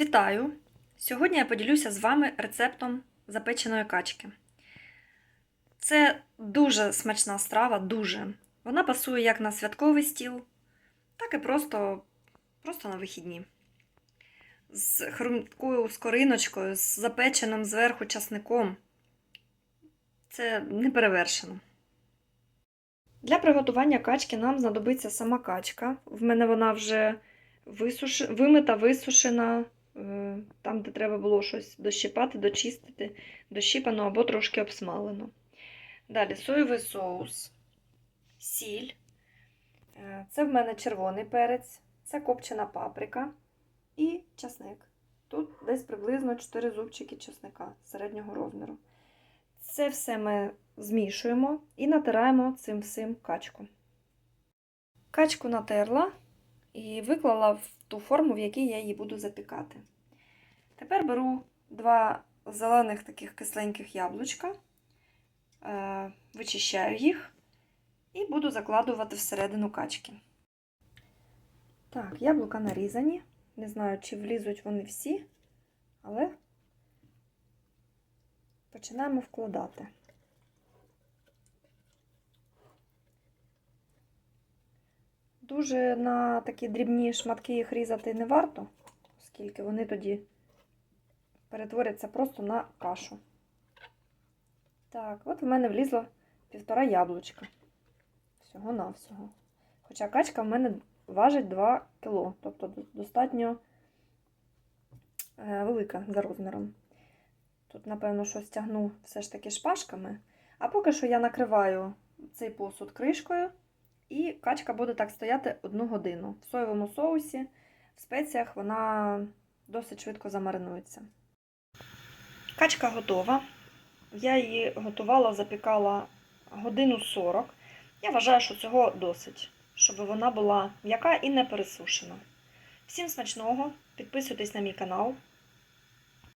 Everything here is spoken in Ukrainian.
Вітаю! Сьогодні я поділюся з вами рецептом запеченої качки. Це дуже смачна страва, дуже. Вона пасує як на святковий стіл, так і просто, просто на вихідні. З хрумкою скориночкою, з запеченим зверху часником. Це не перевершено. Для приготування качки нам знадобиться сама качка. В мене вона вже висуш... вимита, висушена. Е, Там, де треба було щось дощипати, дочистити, дощипано або трошки обсмалено. Далі соєвий соус, сіль. Е, Це в мене червоний перець, це копчена паприка і часник. Тут десь приблизно 4 зубчики часника середнього розміру. Це все ми змішуємо і натираємо цим всім качку. Качку натерла і виклала в ту форму, в якій я її буду запікати. Тепер беру два зелених таких кисленьких яблучка, е, вичищаю їх і буду закладувати всередину качки. Так, яблука нарізані. Не знаю, чи влізуть вони всі, але починаємо вкладати. Дуже на такі дрібні шматки їх різати не варто, оскільки вони тоді перетворяться просто на кашу. Так, от в мене влізло півтора яблучка. Всього-навсього. Хоча качка в мене важить 2 кг, тобто достатньо е, велика за розміром. Тут, напевно, щось тягну все ж таки шпажками. А поки що я накриваю цей посуд кришкою. І качка буде так стояти одну годину. В соєвому соусі, в спеціях вона досить швидко замаринується. Качка готова. Я її готувала, запікала годину 40. Я вважаю, що цього досить, щоб вона була м'яка і не пересушена. Всім смачного! Підписуйтесь на мій канал,